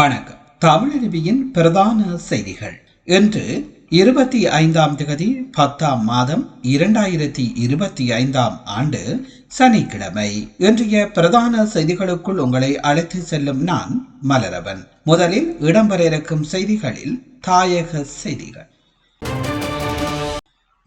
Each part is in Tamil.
வணக்கம். தமிழருவியின் பிரதான செய்திகள். இன்று இருபத்தி ஐந்தாம் திகதி பத்தாம் மாதம் இரண்டாயிரத்தி இருபத்தி ஐந்தாம் ஆண்டு சனிக்கிழமை. இன்றைய பிரதான செய்திகளுக்குள் உங்களை அழைத்து செல்லும் நான் மலரவன். முதலில் இடம்பெற இருக்கும் செய்திகளில் தாயக செய்திகள்.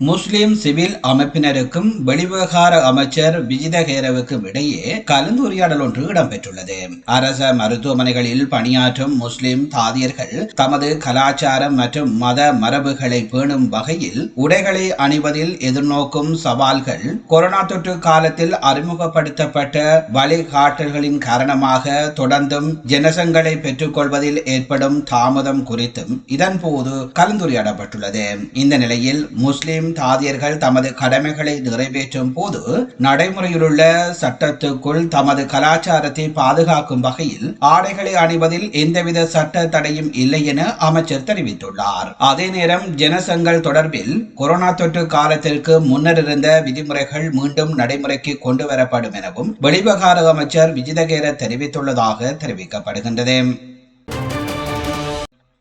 முஸ்லிம் சிவில் அமைப்பினருக்கும் வெளிவிவகார அமைச்சர் விஜிதஹேரவுக்கும் இடையே கலந்துரையாடல் ஒன்று இடம்பெற்றுள்ளது. அரச மருத்துவமனைகளில் பணியாற்றும் முஸ்லிம் தாதியர்கள் தமது கலாச்சாரம் மற்றும் மத மரபுகளை பேணும் வகையில் உடைகளை அணிவதில் எதிர்நோக்கும் சவால்கள் கொரோனா தொற்று காலத்தில் அறிமுகப்படுத்தப்பட்ட வழிகாட்டல்களின் காரணமாக தொடர்ந்தும் ஜனசங்களை பெற்றுக்கொள்வதில் ஏற்படும் தாமதம் குறித்தும் இதன்போது கலந்துரையாடப்பட்டுள்ளது. இந்த நிலையில் முஸ்லிம் தாதியர்கள் தமது கடமைகளை நிறைவேற்றும் போது நடைமுறையிலுள்ள சட்டத்துக்குள் தமது கலாச்சாரத்தை பாதுகாக்கும் வகையில் ஆடைகளை அணிவதில் எந்தவித சட்ட தடையும் இல்லை என அமைச்சர் தெரிவித்துள்ளார். அதே நேரம் ஜனசங்கள் தொடர்பில் கொரோனா தொற்று காலத்திற்கு முன்னர் இருந்த விதிமுறைகள் மீண்டும் நடைமுறைக்கு கொண்டு வரப்படும் எனவும் வெளிவகார அமைச்சர் விஜிதகேர தெரிவித்துள்ளதாக தெரிவிக்கப்படுகின்றது.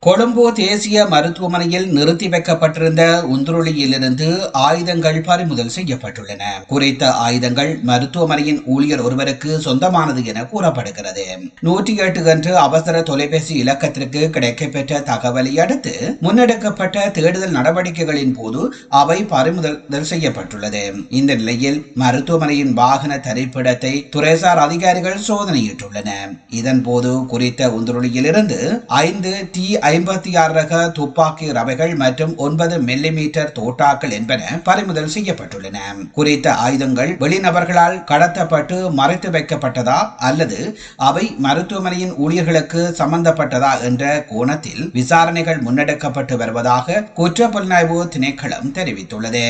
கொழும்பு தேசிய மருத்துவமனையில் நிறுத்தி வைக்கப்பட்டிருந்த உந்துருளியிலிருந்து ஆயுதங்கள் பறிமுதல் செய்யப்பட்டுள்ளன. குறித்த ஆயுதங்கள் மருத்துவமனையின் ஊழியர் ஒருவருக்கு சொந்தமானது என கூறப்படுகிறது. நூற்றி எட்டு என்று அவசர தொலைபேசி இலக்கத்திற்கு கிடைக்கப்பெற்ற தகவலை அடுத்து முன்னெடுக்கப்பட்ட தேடுதல் நடவடிக்கைகளின் போது அவை பறிமுதல் செய்யப்பட்டுள்ளது. இந்த நிலையில் மருத்துவமனையின் வாகன தரிப்பிடத்தை துறைசார் அதிகாரிகள் சோதனையிட்டுள்ளனர். இதன் போது குறித்த உந்துருளியிலிருந்து ஐந்து டி ஐம்பத்தி ஆறு ரக துப்பாக்கி ரவைகள் மற்றும் ஒன்பது மில்லி மீட்டர் தோட்டாக்கள் என்பன பறிமுதல் செய்யப்பட்டுள்ளன. குறித்த ஆயுதங்கள் வெளிநபர்களால் கடத்தப்பட்டு மறைத்து வைக்கப்பட்டதா அல்லது அவை மருத்துவமனையின் ஊழியர்களுக்கு சம்பந்தப்பட்டதா என்ற கோணத்தில் விசாரணைகள் முன்னெடுக்கப்பட்டு வருவதாக குற்ற புலனாய்வு திணைக்களம் தெரிவித்துள்ளது.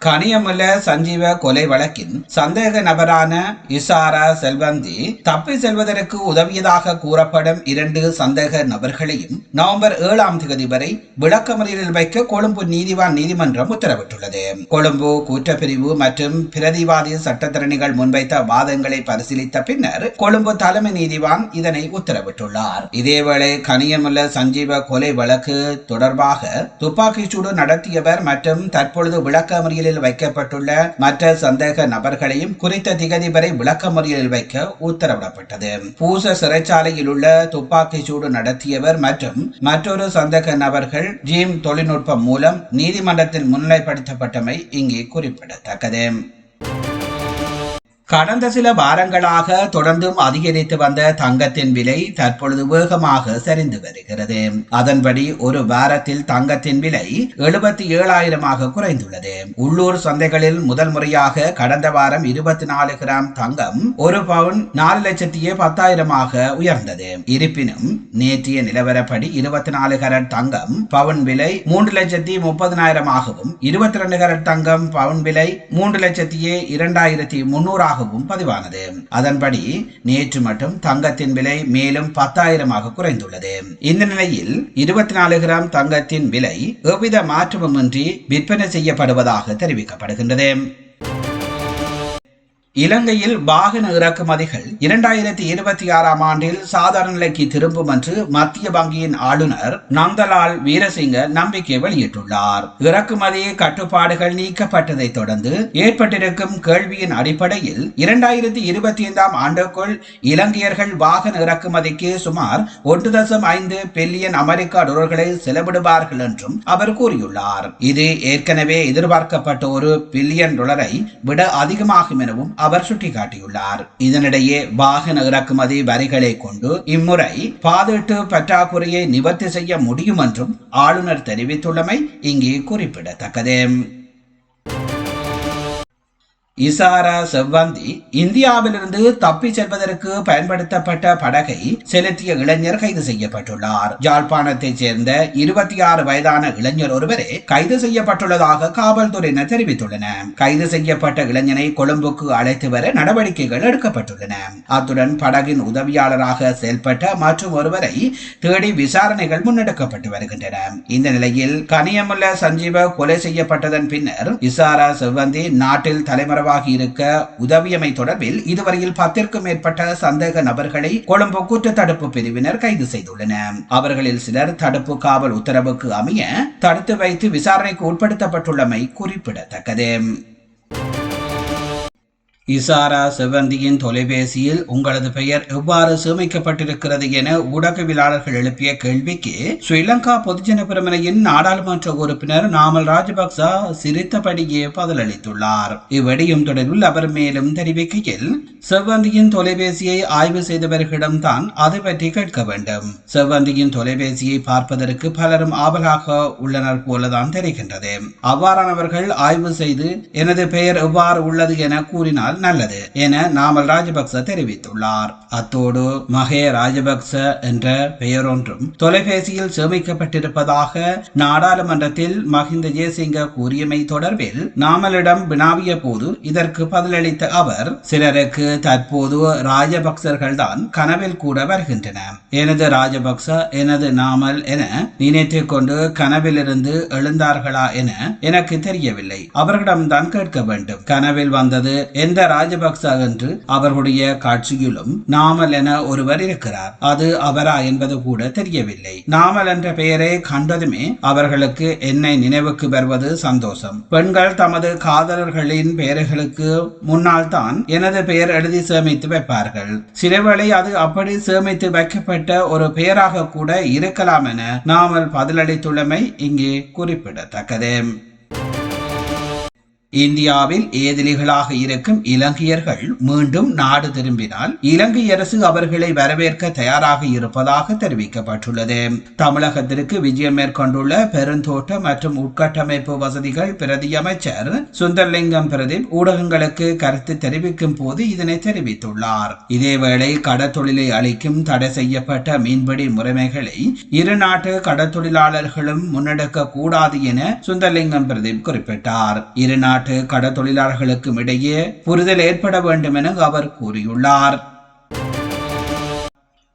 கனியமுல சஞ்சீவ கொலை வழக்கின் சந்தேக நபரான இசாரா செல்வந்தி தப்பி செல்வதற்கு உதவியதாக கூறப்படும் இரண்டு சந்தேக நபர்களையும் நவம்பர் ஏழாம் தேதி வரை விளக்கமறியலில் வைக்க கொழும்பு நீதிவான் நீதிமன்றம் உத்தரவிட்டுள்ளது. கொழும்பு குற்றப்பிரிவு மற்றும் பிரதிவாதி சட்டத்திறனிகள் முன்வைத்த வாதங்களை பரிசீலித்த பின்னர் கொழும்பு தலைமை நீதிவான் இதனை உத்தரவிட்டுள்ளார். இதேவேளை கனியமுல சஞ்சீவ கொலை வழக்கு தொடர்பாக துப்பாக்கிச்சூடு நடத்தியவர் மற்றும் தற்பொழுது விளக்கமறியல் முறையில் வைக்கப்பட்டுள்ள மற்ற சந்தேக நபர்களையும் குறித்த திகதி வரை விளக்க முறையில் வைக்க உத்தரவிடப்பட்டது. பூச சிறைச்சாலையில் உள்ள துப்பாக்கி சூடு நடத்தியவர் மற்றும் மற்றொரு சந்தேக நபர்கள் ஜீம் தொழில்நுட்பம் மூலம் நீதிமன்றத்தில் முன்னிலைப்படுத்தப்பட்டமை இங்கே குறிப்பிடத்தக்கது. கடந்த சில வாரங்களாக தொடர்ந்தும் அதிகரித்து வந்த தங்கத்தின் விலை தற்பொழுது வேகமாக சரிந்து வருகிறது. அதன்படி ஒரு வாரத்தில் தங்கத்தின் விலை எழுபத்தி ஏழாயிரமாக குறைந்துள்ளது. உள்ளூர் சந்தைகளில் முதல் முறையாக கடந்த வாரம் இருபத்தி நாலு கிராம் தங்கம் ஒரு பவுன் நாலு லட்சத்தியே பத்தாயிரமாக உயர்ந்தது. இருப்பினும் நேற்றைய நிலவரப்படி இருபத்தி நாலு கரட் தங்கம் பவுன் விலை மூன்று லட்சத்தி முப்பதினாயிரமாகவும் இருபத்தி ரெண்டு கரட் தங்கம் பவுன் விலை மூன்று லட்சத்தியே இரண்டாயிரத்தி முன்னூறாக ஆகவும் பதிவானது. அதன்படி நேற்று மட்டும் தங்கத்தின் விலை மேலும் பத்தாயிரமாக குறைந்துள்ளது. இந்த நிலையில் இருபத்தி நாலு கிராம் தங்கத்தின் விலை எவ்வித மாற்றமுமின்றி விற்பனை செய்யப்படுவதாக தெரிவிக்கப்படுகின்றது. இலங்கையில் வாகன இறக்குமதிகள் இரண்டாயிரத்தி இருபத்தி ஆறாம் ஆண்டில் சாதாரண நிலைக்கு திரும்பும் என்று மத்திய வங்கியின் ஆளுநர் நந்தலால் வீரசிங்க நம்பிக்கை வெளியிட்டுள்ளார். இறக்குமதி கட்டுப்பாடுகள் நீக்கப்பட்டதை தொடர்ந்து ஏற்பட்டிருக்கும் கேள்வியின் அடிப்படையில் இரண்டாயிரத்தி இருபத்தி ஐந்தாம் ஆண்டுக்குள் இலங்கையர்கள் வாகன இறக்குமதிக்கு சுமார் ஒன்று தசம் ஐந்து பில்லியன் அமெரிக்க டாலர்களை செலவிடுவார்கள் என்றும் அவர் கூறியுள்ளார். இது ஏற்கனவே எதிர்பார்க்கப்பட்ட ஒரு பில்லியன் டாலரை விட அதிகமாகும் எனவும் அவர் சுட்டிக்காட்டியுள்ளார். இதனிடையே வாகன இறக்குமதி வரிகளை கொண்டு இம்முறை பாதீட்டு பற்றாக்குறையை நிவர்த்தி செய்ய முடியும் என்றும் ஆளுநர் தெரிவித்துள்ளமை இங்கே குறிப்பிடத்தக்கது. இசாரா செவ்வந்தி இந்தியாவிலிருந்து தப்பி செல்வதற்கு பயன்படுத்தப்பட்ட படகை செலுத்திய இளைஞர் கைது செய்யப்பட்டுள்ளார். யாழ்ப்பாணத்தைச் சேர்ந்த இருபத்தி ஆறு வயதான இளைஞர் ஒருவரே கைது செய்யப்பட்டுள்ளதாக காவல்துறையினர் தெரிவித்துள்ளனர். கைது செய்யப்பட்ட இளைஞனை கொழும்புக்கு அழைத்து வர நடவடிக்கைகள் எடுக்கப்பட்டுள்ளன. அத்துடன் படகின் உதவியாளராக செயல்பட்ட மற்றும் ஒருவரை தேடி விசாரணைகள் முன்னெடுக்கப்பட்டு வருகின்றன. இந்த நிலையில் கனியமுல்ல சஞ்சீவ கொலை செய்யப்பட்டதன் பின்னர் இசாரா செவ்வந்தி நாட்டில் தலைமுறை நனவாகி இருக்க உதவியமை தொடர்பில் இதுவரையில் பத்திற்கும் மேற்பட்ட சந்தேக நபர்களை கொழும்பு குற்ற தடுப்பு பிரிவினர் கைது செய்துள்ளனர். அவர்களில் சிலர் தடுப்பு காவல் உத்தரவுக்கு அமைய தடுத்து வைத்து விசாரணைக்கு உட்படுத்தப்பட்டுள்ளமை குறிப்பிடத்தக்கது. இசாரா செவந்தியின் தொலைபேசியில் உங்களது பெயர் எவ்வாறு சேமிக்கப்பட்டிருக்கிறது என ஊடகவியலாளர்கள் எழுப்பிய கேள்விக்கு ஸ்ரீலங்கா பொதுஜன பெருமனையின் நாடாளுமன்ற உறுப்பினர் நாமல் ராஜபக்ச சிரித்தபடியே பதிலளித்துள்ளார். இவ்விடயம் தொடர்பில் அவர் மேலும் தெரிவிக்கையில் செவ்வந்தியின் தொலைபேசியை ஆய்வு செய்தவர்களிடம்தான் அதை பற்றி கேட்க வேண்டும். செவ்வந்தியின் தொலைபேசியை பார்ப்பதற்கு பலரும் ஆவலாக உள்ளனர் போலதான் தெரிகின்றது. அவ்வாறானவர்கள் ஆய்வு செய்து எனது பெயர் எவ்வாறு உள்ளது என கூறினால் நல்லது என நாமல் ராஜபக்ச தெரிவித்துள்ளார். அத்தோடு மகே ராஜபக்ச என்ற பெயரொன்றும் தொலைபேசியில் சேமிக்கப்பட்டிருப்பதாக நாடாளுமன்றத்தில் மஹிந்த ஜெயசிங்க கூறியமை தொடர்பில் நாமலிடம் வினாவிய போது இதற்கு பதிலளித்த அவர் சிலருக்கு தற்போது ராஜபக்சர்கள் தான் கனவில் கூட வருகின்றன. எனது ராஜபக்ச எனது நாமல் என நினைத்துக் கொண்டு கனவிலிருந்து எழுந்தார்களா என எனக்கு தெரியவில்லை. அவர்களிடம்தான் கேட்க வேண்டும். கனவில் வந்தது எந்த ராஜபக்ச என்று அவர்களுடைய காட்சியிலும் நாமல் என ஒருவர் இருக்கிறார். அது அவரா என்பது கூட தெரியவில்லை. நாமல் என்ற பெயரை கண்டதுமே அவர்களுக்கு என்னை நினைவுக்கு வருவது சந்தோஷம். பெண்கள் தமது காதலர்களின் பெயர்களுக்கு முன்னால் தான் எனது பெயர் எழுதி சேமித்து வைப்பார்கள். சிலவேளை அது அப்படி சேமித்து வைக்கப்பட்ட ஒரு பெயராக கூட இருக்கலாம் என நாமல் பதிலளித்துள்ளமை இங்கே குறிப்பிடத்தக்கது. இந்தியாவில் ஏதிலிகளாக இருக்கும் இலங்கையர்கள் மீண்டும் நாடு திரும்பினால் இலங்கை அரசு அவர்களை வரவேற்க தயாராக இருப்பதாக தெரிவிக்கப்பட்டுள்ளது. தமிழகத்திற்கு விஜயம் மேற்கொண்டுள்ள பெருந்தோட்ட மற்றும் உட்கட்டமைப்பு வசதிகள் பிரதி அமைச்சர் சுந்தர்லிங்கம் பிரதீப் ஊடகங்களுக்கு கருத்து தெரிவிக்கும் போது இதனை தெரிவித்துள்ளார். இதேவேளை கடற்தொழிலை அளிக்கும் தடை செய்யப்பட்ட மீன்பிடி முறைமைகளை இரு நாட்டு கடற்தொழிலாளர்களும் முன்னெடுக்க கூடாது என சுந்தர்லிங்கம் பிரதீப் குறிப்பிட்டார். இரு நாட்டு கடற்தொழிலாளர்களுக்கும் இடையே புரிதல் ஏற்பட வேண்டும் என அவர் கூறியுள்ளார்.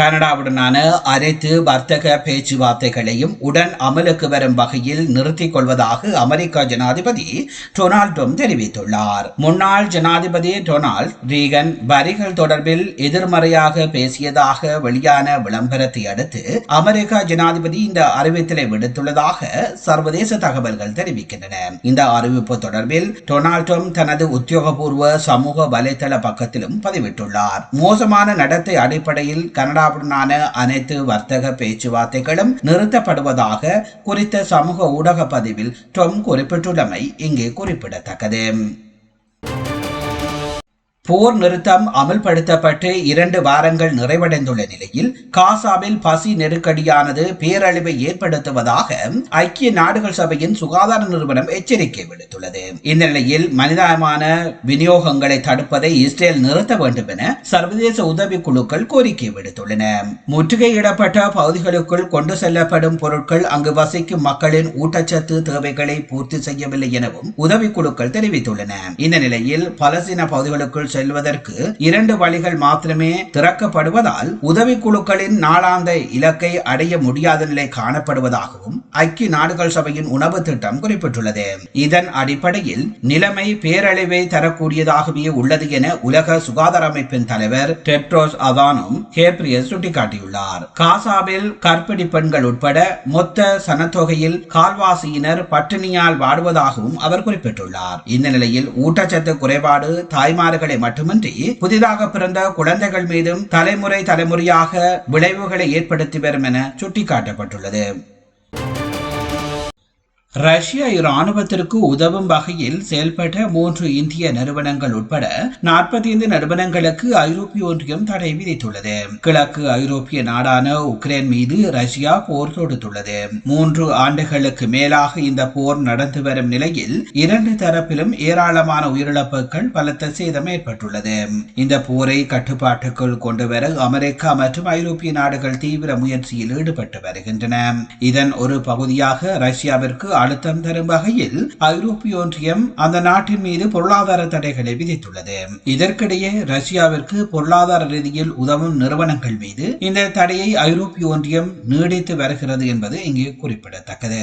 கனடாவுடனான அனைத்து வர்த்தக பேச்சுவார்த்தைகளையும் உடன் அமலுக்கு வரும் வகையில் நிறுத்திக் கொள்வதாக அமெரிக்க ஜனாதிபதி டொனால்ட் ட்ரம்ப் தெரிவித்துள்ளார். முன்னாள் ஜனாதிபதி டொனால்ட் ரீகன் வரிகள் தொடர்பில் எதிர்மறையாக பேசியதாக வெளியான விளம்பரத்தை அடுத்து அமெரிக்க ஜனாதிபதி இந்த அறிவித்தலை விடுத்துள்ளதாக சர்வதேச தகவல்கள் தெரிவிக்கின்றன. இந்த அறிவிப்பு தொடர்பில் டொனால்ட் ட்ரம்ப் தனது உத்தியோகபூர்வ சமூக வலைதள பக்கத்திலும் பதிவிட்டுள்ளார். மோசமான நடத்தை அடிப்படையில் கனடா இந்தியாவுடனான அனைத்து வர்த்தக பேச்சுவார்த்தைகளும் நிறுத்தப்படுவதாக குறித்த சமூக ஊடக பதிவில் ட்ரம்ப் குறிப்பிட்டுள்ளமை இங்கே குறிப்பிடத்தக்கது. போர் நிறுத்தம் அமல்படுத்தப்பட்டு இரண்டு வாரங்கள் நிறைவடைந்துள்ள நிலையில் காசாவில் பசி நெருக்கடியானது பேரழிவை ஏற்படுத்துவதாக ஐக்கிய நாடுகள் சபையின் சுகாதார நிறுவனம் எச்சரிக்கை விடுத்துள்ளது. இந்த நிலையில் மனிதமான விநியோகங்களை தடுப்பதை இஸ்ரேல் நிறுத்த வேண்டும் என சர்வதேச உதவி குழுக்கள் கோரிக்கை விடுத்துள்ளன. முற்றுகையிடப்பட்ட பகுதிகளுக்குள் கொண்டு செல்லப்படும் பொருட்கள் அங்கு வசிக்கும் மக்களின் ஊட்டச்சத்து தேவைகளை பூர்த்தி செய்யவில்லை எனவும் உதவி குழுக்கள் தெரிவித்துள்ளன. இந்த நிலையில் பலஸ்தீன பகுதிகளுக்குள் செல்வதற்கு இரண்டு வழிகள் மாத்திரமே திறக்கப்படுவதால் உதவி குழுக்களின் நாளாந்த இலக்கை அடைய முடியாத நிலை காணப்படுவதாகவும் ஐக்கிய நாடுகள் சபையின் உணவு திட்டம் குறிப்பிட்டுள்ளது. இதன் அடிப்படையில் நிலைமை பேரழிவை தரக்கூடியதாகவே உள்ளது என உலக சுகாதார அமைப்பின் தலைவர் டெட்ரோஸ் அதானும் கேப்ரியஸ் சுட்டிக்காட்டியுள்ளார். காசாவில் கற்பிணி பெண்கள் உட்பட மொத்த சனத்தொகையில் கால்வாசியினர் பட்டினியால் வாடுவதாகவும் அவர் குறிப்பிட்டுள்ளார். இந்த நிலையில் ஊட்டச்சத்து குறைபாடு தாய்மார்களை மட்டுமின்றி புதிதாக பிறந்த குழந்தைகள் மீதும் தலைமுறை தலைமுறையாக விளைவுகளை ஏற்படுத்தி வரும் என சுட்டிக்காட்டப்பட்டுள்ளது. ரஷ்ய இராணுவத்திற்கு உதவும் வகையில் செயல்பட்ட மூன்று இந்திய நிறுவனங்கள் உட்பட நாற்பத்தி ஐந்து நிறுவனங்களுக்கு ஐரோப்பிய ஒன்றியம் தடை விதித்துள்ளது. கிழக்கு ஐரோப்பிய நாடான உக்ரைன் மீது ரஷ்யா போர் தொடுத்துள்ளது. மூன்று ஆண்டுகளுக்கு மேலாக இந்த போர் நடந்து வரும் நிலையில் இரண்டு தரப்பிலும் ஏராளமான உயிரிழப்புகள் பலத்த சேதம் ஏற்பட்டுள்ளது. இந்த போரை கட்டுப்பாட்டுக்குள் கொண்டுவர அமெரிக்கா மற்றும் ஐரோப்பிய நாடுகள் தீவிர முயற்சியில் ஈடுபட்டு வருகின்றன. இதன் ஒரு பகுதியாக ரஷ்யாவிற்கு அழுத்தம் தரும் வகையில் ஐரோப்பிய ஒன்றியம் அந்த நாட்டின் மீது பொருளாதார தடைகளை விதித்துள்ளது. இதற்கிடையே ரஷ்யாவிற்கு பொருளாதார ரீதியில் உதவும் நிறுவனங்கள் மீது இந்த தடையை ஐரோப்பிய ஒன்றியம் நீடித்து வருகிறது என்பது இங்கே குறிப்பிடத்தக்கது.